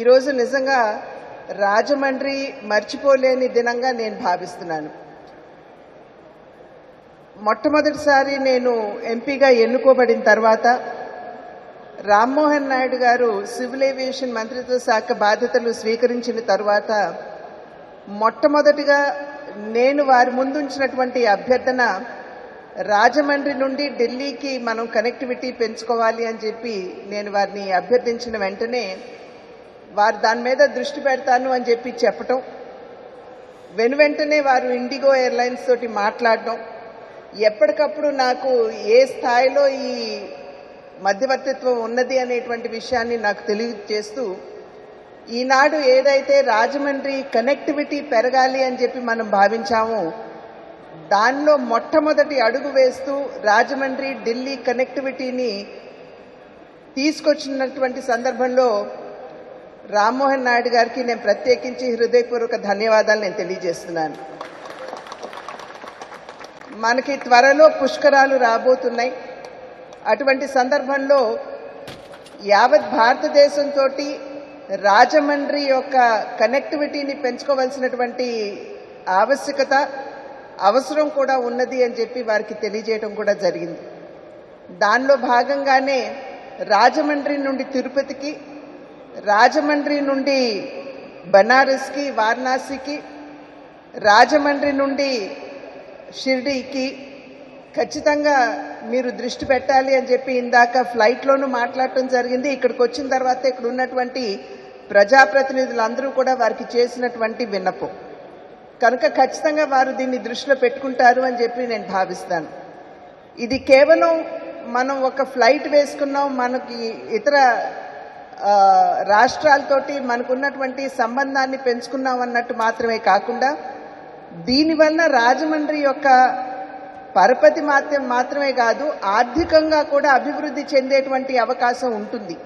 ఈరోజు నిజంగా రాజమండ్రి మర్చిపోలేని దినంగా నేను భావిస్తున్నాను. మొట్టమొదటిసారి నేను ఎంపీగా ఎన్నుకోబడిన తర్వాత రామ్మోహన్ నాయుడు గారు సివిల్ ఏవియేషన్ మంత్రిత్వ శాఖ బాధ్యతలు స్వీకరించిన తర్వాత మొట్టమొదటిగా నేను వారి ముందుంచినటువంటి అభ్యర్థన రాజమండ్రి నుండి ఢిల్లీకి మనం కనెక్టివిటీ పెంచుకోవాలి అని చెప్పి నేను వారిని అభ్యర్థించిన వెంటనే వారు దాని మీద దృష్టి పెడతాను అని చెప్పి చెప్పటం. వెను వెంటనే వారు ఇండిగో ఎయిర్లైన్స్ తోటి మాట్లాడడం ఎప్పటికప్పుడు నాకు ఏ స్థాయిలో ఈ మధ్యవర్తిత్వం ఉన్నది అనేటువంటి విషయాన్ని నాకు తెలియజేస్తూ ఈనాడు ఏదైతే రాజమండ్రి కనెక్టివిటీ పెరగాలి అని చెప్పి మనం భావించామో దానిలో మొట్టమొదటి అడుగు వేస్తూ రాజమండ్రి ఢిల్లీ కనెక్టివిటీని తీసుకొచ్చినటువంటి సందర్భంలో రామ్మోహన్ నాయుడు గారికి నేను ప్రత్యేకించి హృదయపూర్వక ధన్యవాదాలు నేను తెలియజేస్తున్నాను. మనకి త్వరలో పుష్కరాలు రాబోతున్నాయి. అటువంటి సందర్భంలో యావత్ భారతదేశంతో రాజమండ్రి యొక్క కనెక్టివిటీని పెంచుకోవాల్సినటువంటి ఆవశ్యకత అవసరం కూడా ఉన్నది అని చెప్పి వారికి తెలియజేయడం కూడా జరిగింది. దానిలో భాగంగానే రాజమండ్రి నుండి తిరుపతికి రాజమండ్రి నుండి బనారస్కి వారణాసికి రాజమండ్రి నుండి షిర్డీకి ఖచ్చితంగా మీరు దృష్టి పెట్టాలి అని చెప్పి ఇందాక ఫ్లైట్లోనూ మాట్లాడటం జరిగింది. ఇక్కడికి వచ్చిన తర్వాత ఇక్కడ ఉన్నటువంటి ప్రజాప్రతినిధులందరూ కూడా వారికి చేసినటువంటి విన్నపం. కనుక ఖచ్చితంగా వారు దీన్ని దృష్టిలో పెట్టుకుంటారు అని చెప్పి నేను భావిస్తాను. ఇది కేవలం మనం ఒక ఫ్లైట్ వేసుకున్నాం మనకి ఇతర రాష్ట్రాలతోటి మనకున్నటువంటి సంబంధాన్ని పెంచుకున్నాం అన్నట్టు మాత్రమే కాకుండా దీనివల్ల రాజమండ్రి యొక్క పరపతి మాత్రం మాత్రమే కాదు ఆర్థికంగా కూడా అభివృద్ధి చెందేటువంటి అవకాశం ఉంటుంది.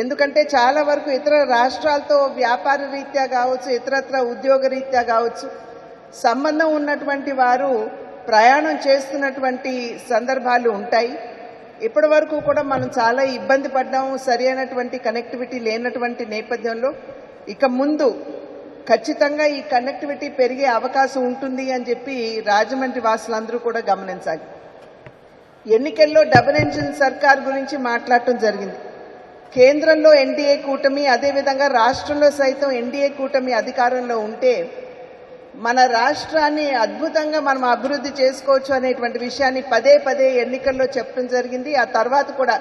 ఎందుకంటే చాలా వరకు ఇతర రాష్ట్రాలతో వ్యాపార రీత్యా కావచ్చు ఇతరత్ర ఉద్యోగ రీత్యా కావచ్చు సంబంధం ఉన్నటువంటి వారు ప్రయాణం చేస్తున్నటువంటి సందర్భాలు ఉంటాయి. ఇప్పటి వరకు కూడా మనం చాలా ఇబ్బంది పడ్డాము సరి అయినటువంటి కనెక్టివిటీ లేనటువంటి నేపథ్యంలో. ఇక ముందు ఖచ్చితంగా ఈ కనెక్టివిటీ పెరిగే అవకాశం ఉంటుంది అని చెప్పి రాజమండ్రి వాసులందరూ కూడా గమనించాలి. ఎన్నికల్లో డబుల్ ఇంజిన్ సర్కార్ గురించి మాట్లాడటం జరిగింది. కేంద్రంలో ఎన్డీఏ కూటమి అదేవిధంగా రాష్ట్రంలో సైతం ఎన్డీఏ కూటమి అధికారంలో ఉంటే మన రాష్ట్రాన్ని అద్భుతంగా మనం అభివృద్ధి చేసుకోవచ్చు అనేటువంటి విషయాన్ని పదే పదే ఎన్నికల్లో చెప్పడం జరిగింది. ఆ తర్వాత కూడా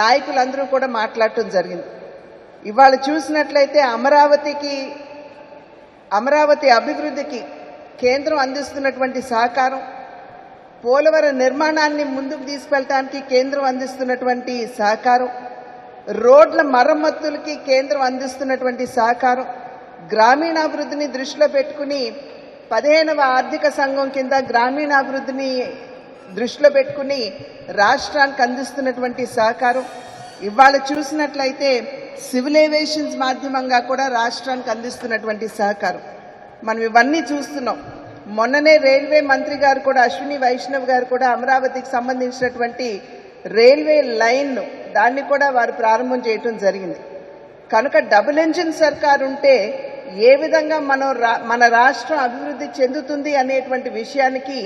నాయకులందరూ కూడా మాట్లాడటం జరిగింది. ఇవాళ చూసినట్లయితే అమరావతికి అమరావతి అభివృద్ధికి కేంద్రం అందిస్తున్నటువంటి సహకారం పోలవరం నిర్మాణాన్ని ముందుకు తీసుకెళ్ళటానికి కేంద్రం అందిస్తున్నటువంటి సహకారం రోడ్ల మరమ్మతులకి కేంద్రం అందిస్తున్నటువంటి సహకారం గ్రామీణాభివృద్ధిని దృష్టిలో పెట్టుకుని పదిహేనవ ఆర్థిక సంఘం కింద గ్రామీణాభివృద్ధిని దృష్టిలో పెట్టుకుని రాష్ట్రానికి అందిస్తున్నటువంటి సహకారం. ఇవాళ చూసినట్లయితే సివిల్ ఏవియేషన్స్ మాధ్యమంగా కూడా రాష్ట్రానికి అందిస్తున్నటువంటి సహకారం. మనం ఇవన్నీ చూస్తున్నాం. మొన్ననే రైల్వే మంత్రి గారు కూడా అశ్విని వైష్ణవ్ గారు కూడా అమరావతికి సంబంధించినటువంటి రైల్వే లైన్ను దాన్ని కూడా వారు ప్రారంభం చేయటం జరిగింది. కనుక డబుల్ ఇంజిన్ సర్కార్ ఉంటే ఏ విధంగా మనం రా- మన రాష్ట్రం అభివృద్ధి చెందుతుంది అనేటువంటి విషయానికి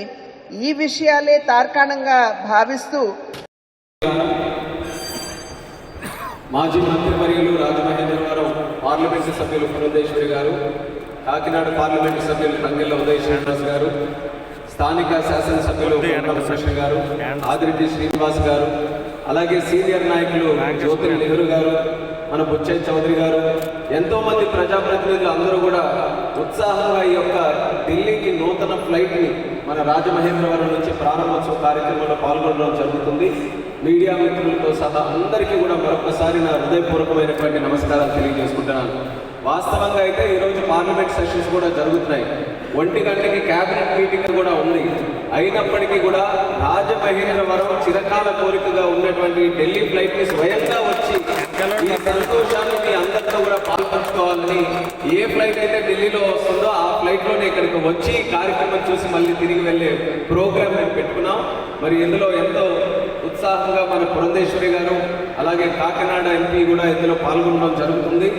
ఈ విషయాలే తార్కాణంగా భావిస్తూ మాజీ మంత్రివర్యులు రాజమహేంద్రవరం పార్లమెంటు సభ్యులు పురంధేశ్వరి గారు కాకినాడ పార్లమెంటు సభ్యులు తంగెళ్ళ ఉదయ్ శ్రీనివాస్ గారు స్థానిక శాసనసభ్యులు కృష్ణ గారు ఆదిరెడ్డి శ్రీనివాస్ గారు అలాగే సీనియర్ నాయకులు జ్యోతి నెహ్రూ గారు మన బుచ్చయ్య చౌదరి గారు ఎంతో మంది ప్రజాప్రతినిధులు అందరూ కూడా ఉత్సాహంగా ఈ యొక్క ఢిల్లీకి నూతన ఫ్లైట్ని మన రాజమహేంద్రవరం నుంచి ప్రారంభోత్సవ కార్యక్రమంలో పాల్గొనడం జరుగుతుంది. మీడియా మిత్రులతో సహా అందరికీ కూడా మరొకసారి నా హృదయపూర్వకమైనటువంటి నమస్కారాలు తెలియజేసుకుంటున్నాను. వాస్తవంగా అయితే ఈరోజు పార్లమెంట్ సెషన్స్ కూడా జరుగుతున్నాయి. ఒంటి గంటకి కేబినెట్ మీటింగ్ కూడా ఉంది. అయినప్పటికీ కూడా రాజమహేంద్రవరం చిరకాల కోరికగా ఉన్నటువంటి ఢిల్లీ ఫ్లైట్ని స్వయంగా వచ్చి ఈ సంతోషాన్ని మీ అందరితో కూడా పాల్పంచుకోవాలని ఏ ఫ్లైట్ అయితే ఢిల్లీలో వస్తుందో ఆ ఫ్లైట్లోనే ఇక్కడికి వచ్చి కార్యక్రమం చూసి మళ్ళీ తిరిగి వెళ్ళే ప్రోగ్రామ్ మేము పెట్టుకున్నాం. మరి ఇందులో ఎంతో ఉత్సాహంగా మన పురంధేశ్వరి గారు అలాగే కాకినాడ ఎంపీ కూడా ఇందులో పాల్గొనడం జరుగుతుంది.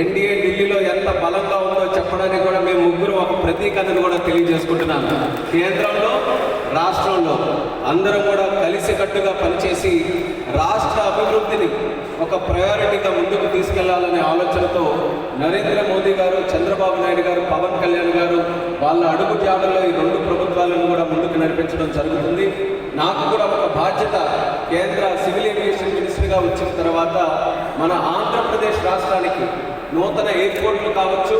ఎన్డీఏ ఢిల్లీలో ఎంత బలంగా ఉందో చెప్పడానికి కూడా మేము ముగ్గురు ఒక ప్రతీకతను కూడా తెలియజేసుకుంటున్నాను కేంద్రంలో రాష్ట్రంలో అందరం కూడా కలిసికట్టుగా పనిచేసి రాష్ట్ర అభివృద్ధిని ఒక ప్రయారిటీగా ముందుకు తీసుకెళ్ళాలనే ఆలోచనతో నరేంద్ర మోదీ గారు చంద్రబాబు నాయుడు గారు పవన్ కళ్యాణ్ గారు వాళ్ళ అడుగు జాడల్లో ఈ రెండు ప్రభుత్వాలను కూడా ముందుకు నడిపించడం జరుగుతుంది. నాకు కూడా ఒక బాధ్యత కేంద్ర సివిల్ ఏవియేషన్ మినిస్టర్గా వచ్చిన తర్వాత మన ఆంధ్రప్రదేశ్ రాష్ట్రానికి నూతన ఎయిర్పోర్ట్లు కావచ్చు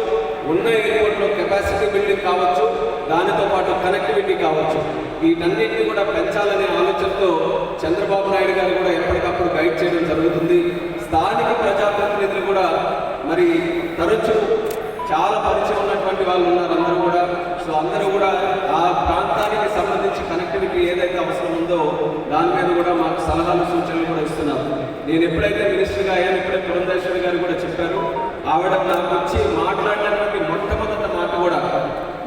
ఉన్న ఎయిర్పోర్ట్లో కెపాసిటీ బిల్డింగ్ కావచ్చు దానితో పాటు కనెక్టివిటీ కావచ్చు. వీటన్నిటిని కూడా పెంచాలనే ఆలోచనతో చంద్రబాబు నాయుడు గారు కూడా ఎప్పటికప్పుడు గైడ్ చేయడం జరుగుతుంది. స్థానిక ప్రజాప్రతినిధులు కూడా మరి తరచూ చాలా పరిచయం ఉన్నటువంటి వాళ్ళు ఉన్నారు అందరూ కూడా. సో అందరూ ప్రాంతానికి కనెక్టివిటీ ఏదైతే అవసరం ఉందో దాని మీద కూడా మాకు సలహాలు సూచనలు కూడా ఇస్తున్నారు నేను ఎప్పుడైతే మినిస్టర్గా అయ్యాను ఇప్పుడే పురంధేశ్వరి గారు కూడా చెప్పారు. ఆవిడ నాకు వచ్చి మాట్లాడడానికి మొట్టమొదటి మాట కూడా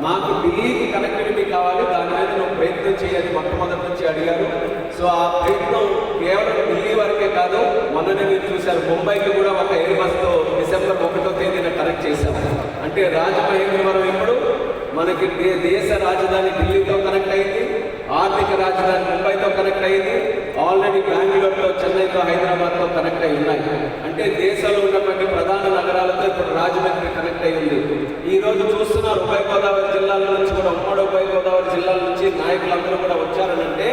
మాకు ఢిల్లీకి కనెక్టివిటీ కావాలి దాని మీద నువ్వు ప్రయత్నం చేయాలి మొట్టమొదటి నుంచి అడిగారు. సో ఆ ప్రయత్నం కేవలం ఢిల్లీ వరకే కాదు మొన్ననే మీరు చూశారు ముంబైకి కూడా ఒక ఎయిర్ బస్తో డిసెంబర్ ఒకటో తేదీన కనెక్ట్ చేశాం. అంటే రాజమహేంద్రవరం ఎప్పుడు? మనకి దేశ రాజధాని ఢిల్లీతో కనెక్ట్ అయింది. ఆర్థిక రాజధాని ముంబైతో కనెక్ట్ అయింది. ఆల్రెడీ బెంగళూరుతో చెన్నైతో హైదరాబాద్తో కనెక్ట్ అయి ఉన్నాయి. అంటే దేశంలో ఉన్నటువంటి ప్రధాన నగరాలతో ఇప్పుడు రాజమండ్రి కనెక్ట్ అయి ఉంది ఈ రోజు చూస్తున్నారు ఉభయ గోదావరి జిల్లాల నుంచి కూడా ఉమ్మడి ఉభయ గోదావరి జిల్లాల నుంచి నాయకులందరూ కూడా వచ్చారనంటే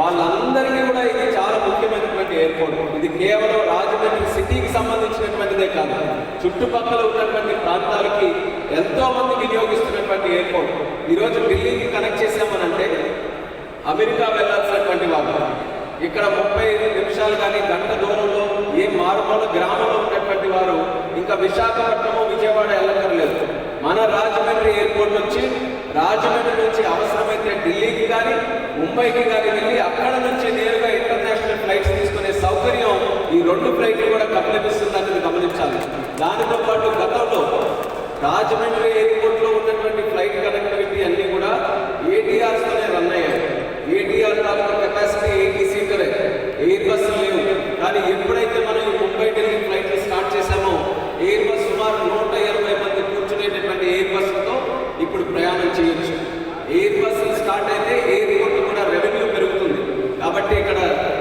వాళ్ళందరికీ కూడా ఇది చాలా ముఖ్యమైనటువంటి ఎయిర్పోర్ట్ ఇది కేవలం రాజమండ్రి సిటీకి సంబంధించినటువంటిదే కాదు. చుట్టుపక్కల ఉన్నటువంటి ప్రాంతాలకి ఎంతో మంది వినియోగిస్తున్నటువంటి ఎయిర్పోర్ట్ ఈరోజు ఢిల్లీకి కనెక్ట్ చేసామనంటే అమెరికా వెళ్ళాల్సినటువంటి వాళ్ళు ఇక్కడ ముప్పై నిమిషాలు కానీ గంట దూరంలో ఏ మారుమూల గ్రామంలో ఉన్నటువంటి వారు ఇంకా విశాఖపట్నము విజయవాడ వెళ్ళక్కర్లేదు. మన రాజమండ్రి ఎయిర్పోర్ట్ నుంచి రాజమండ్రి నుంచి అవసరమైతే ఢిల్లీకి కానీ ముంబైకి కానీ వెళ్ళి అక్కడ నుంచి నేరుగా ఇంటర్నేషనల్ ఫ్లైట్స్ తీసుకునే సౌకర్యం ఈ రెండు ఫ్లైట్లు కూడా కప్పలిపిస్తుందని గమనించాలి. దానితో పాటు గతంలో రాజమండ్రి ఎయిర్పోర్ట్లో ఉన్నటువంటి ఫ్లైట్ కనెక్టివిటీ అన్నీ కూడా ఏటీఆర్స్తోనే రన్ అయ్యాయి. ఏటీఆర్ కెపాసిటీ ఎయిటీ సీటర్ ఎయిర్ బస్సులు లేవు. కానీ ఎప్పుడైతే మనం ఈ ముంబై ఢిల్లీ ఫ్లైట్లు స్టార్ట్ చేశామో ఎయిర్ బస్ సుమారు నూట ఇరవై మంది కూర్చునేటటువంటి ఎయిర్ బస్సులతో ఇప్పుడు ప్రయాణం చేయొచ్చు. ఎయిర్ బస్సులు స్టార్ట్ అయితే ఎయిర్పోర్ట్ కూడా రెవెన్యూ పెరుగుతుంది. కాబట్టి ఇక్కడ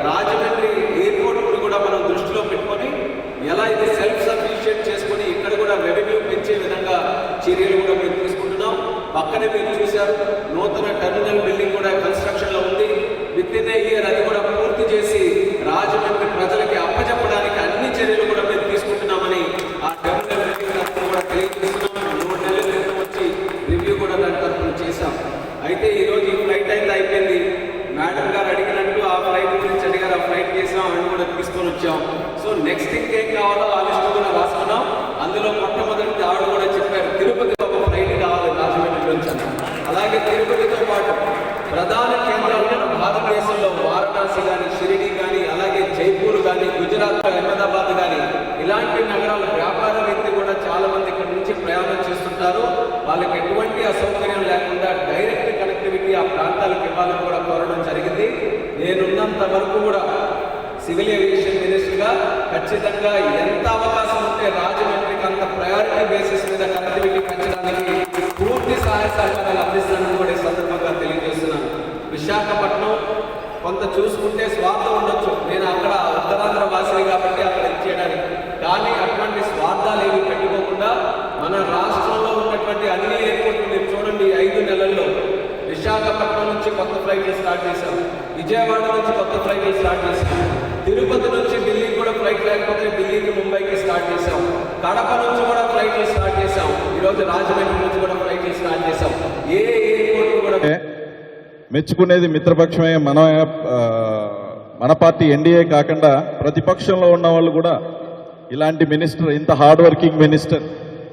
రాజమండ్రి ఎయిర్పోర్ట్ కూడా మనం దృష్టిలో పెట్టుకొని ఎలా అయితే సెల్ఫ్ సఫిషియెంట్ చేసుకొని ఇక్కడ కూడా రెవెన్యూ పెంచే విధంగా చర్యలు కూడా మేము తీసుకుంటున్నాం. పక్కనే మీరు చూశారు నూతన టెర్మినల్ బిల్డింగ్ కూడా కన్స్ట్రక్షన్లో ఉంది విత్ ఇన్ ఇయర్ అది కూడా పూర్తి చేసి రాజమండ్రి ప్రజలకి అప్పచెప్పడానికి అన్ని చర్యలు కూడా మేము తీసుకుంటున్నామని ఆ టెర్మినల్ బిల్డింగ్ తరఫున కూడా తెలియజేస్తున్నాం మూడు నెలల క్రితం వచ్చి రివ్యూ కూడా దాని తరఫున చేశాం అయితే ఈ రోజు ఈ ఫ్లైట్ అయితే అయిపోయింది మేడం గారు అడిగినట్టు ఆ ఫ్లైట్ గురించి అడిగారు ఆ ఫ్లైట్ చేసాం అని కూడా తీసుకొని వచ్చాం సో నెక్స్ట్ ఇంకేం కావాలో ఆ లిస్ట్ కూడా రాసుకున్నాం. అందులో మొట్టమొదటి ఆవిడ కూడా చెప్పారు తిరుపతి ఒక ఫ్లైట్ కావాలి రాజమండ్రి నుంచి అలాగే తిరుపతితో పాటు ప్రధాన కేంద్రాలు భారతదేశంలో వారణాసి కానీ షిరిడి కానీ అలాగే జైపూర్ కానీ గుజరాత్ అహ్మదాబాద్ కానీ ఇలాంటి నగరాల వ్యాపార వ్యక్తి కూడా చాలా మంది ఇక్కడ నుంచి ప్రయాణం చేస్తుంటారు. వాళ్ళకి ఎటువంటి అసౌకర్యం లేకుండా డైరెక్ట్ కనెక్టివిటీ ఆ ప్రాంతాలకు ఇవ్వాలని కూడా కోరడం జరిగింది. నేనున్నంత వరకు కూడా సివిల్ ఏవియేషన్ మినిస్టర్గా ఖచ్చితంగా ఎంత అవకాశం ఉంటే రాజమండ్రికి అంత ప్రయారిటీ బేసిస్ మీద కనెక్టివిటీ పెంచడానికి పూర్తి సహాయ సహకారాలు అందిస్తానని కూడా ఈ సందర్భంగా తెలియజేస్తున్నాను. విశాఖపట్నం కొంత చూసుకుంటే స్వార్థం ఉండొచ్చు. నేను అక్కడ ఉత్తరాంధ్ర వాసిని కాబట్టి అక్కడ ఇచ్చేయడానికి కానీ అటువంటి స్వార్థాలు ఏమి పెట్టుకోకుండా మన రాష్ట్రంలో ఉన్నటువంటి అన్ని ఎయిర్పోర్ట్లు మీరు చూడండి ఐదు నెలల్లో. విశాఖపట్నం నుంచి కొత్త ఫ్లైట్లు స్టార్ట్ చేశాం. విజయవాడ నుంచి కొత్త ఫ్లైట్లు స్టార్ట్ చేశాం. తిరుపతి నుంచి ఢిల్లీకి కూడా ఫ్లైట్ లేకపోతే ఢిల్లీకి ముంబైకి స్టార్ట్ చేసాం కడప నుంచి కూడా ఫ్లైట్లు స్టార్ట్ చేసాం ఈరోజు రాజమండ్రి నుంచి కూడా ఫ్లైట్లు స్టార్ట్ చేసాం ఏ ఎయిర్పోర్ట్ కూడా మెచ్చుకునేది మిత్రపక్షమే మన మన పార్టీ ఎన్డీఏ కాకుండా ప్రతిపక్షంలో ఉన్న వాళ్ళు కూడా ఇలాంటి మినిస్టర్ ఇంత హార్డ్ వర్కింగ్ మినిస్టర్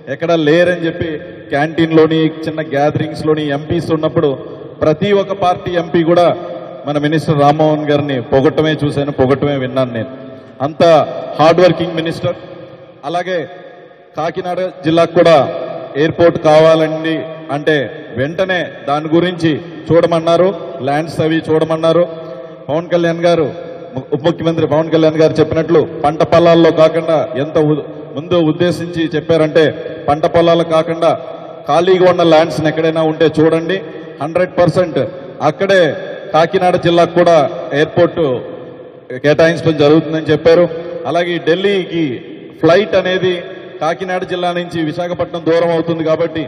ఎక్కడ లేరని చెప్పి క్యాంటీన్లోని చిన్న గ్యాదరింగ్స్లోని ఎంపీస్ ఉన్నప్పుడు ప్రతి ఒక్క పార్టీ ఎంపీ కూడా మన మినిస్టర్ రామ్మోహన్ గారిని పొగట్టమే చూశాను పొగట్టమే విన్నాను నేను. అంత హార్డ్ వర్కింగ్ మినిస్టర్. అలాగే కాకినాడ జిల్లాకు కూడా ఎయిర్పోర్ట్ కావాలండి అంటే వెంటనే దాని గురించి చూడమన్నారు ల్యాండ్స్ అవి చూడమన్నారు. పవన్ కళ్యాణ్ గారు ఉప ముఖ్యమంత్రి పవన్ కళ్యాణ్ గారు చెప్పినట్లు పంట పొలాల్లో కాకుండా ఎంత ముందు ఉద్దేశించి చెప్పారంటే పంట పొలాలు కాకుండా ఖాళీగా ఉన్న ల్యాండ్స్ ఎక్కడైనా ఉంటే చూడండి. హండ్రెడ్ పర్సెంట్ అక్కడే కాకినాడ జిల్లాకు కూడా ఎయిర్పోర్ట్ కేటాయించడం జరుగుతుందని చెప్పారు. అలాగే ఢిల్లీకి ఫ్లైట్ అనేది కాకినాడ జిల్లా నుంచి విశాఖపట్నం దూరం అవుతుంది కాబట్టి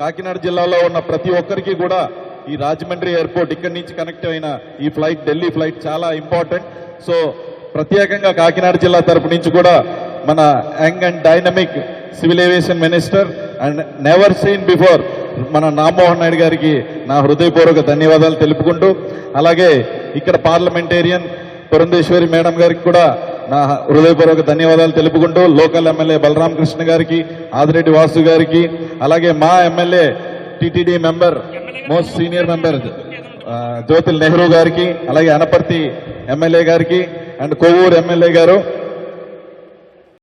కాకినాడ జిల్లాలో ఉన్న ప్రతి ఒక్కరికి కూడా ఈ రాజమండ్రి ఎయిర్పోర్ట్ ఇక్కడి నుంచి కనెక్ట్ అయిన ఈ ఫ్లైట్ ఢిల్లీ ఫ్లైట్ చాలా ఇంపార్టెంట్. సో ప్రత్యేకంగా కాకినాడ జిల్లా తరపు నుంచి కూడా మన young and dynamic civil aviation minister and never seen before మన నామోహన్ నాయుడు గారికి నా హృదయపూర్వక ధన్యవాదాలు తెలుపుకుంటూ అలాగే ఇక్కడ పార్లమెంటేరియన్ పురంధేశ్వరి మేడం గారికి కూడా నా హృదయపూర్వక ధన్యవాదాలు తెలుపుకుంటూ లోకల్ ఎమ్మెల్యే బలరామకృష్ణ గారికి ఆదిరెడ్డి వాసు గారికి అలాగే మా MLA TTD member most senior member Jyothula Nehru గారికి అలాగే అనపర్తి ఎమ్మెల్యే గారికి అండ్ కొవ్వూరు ఎమ్మెల్యే గారు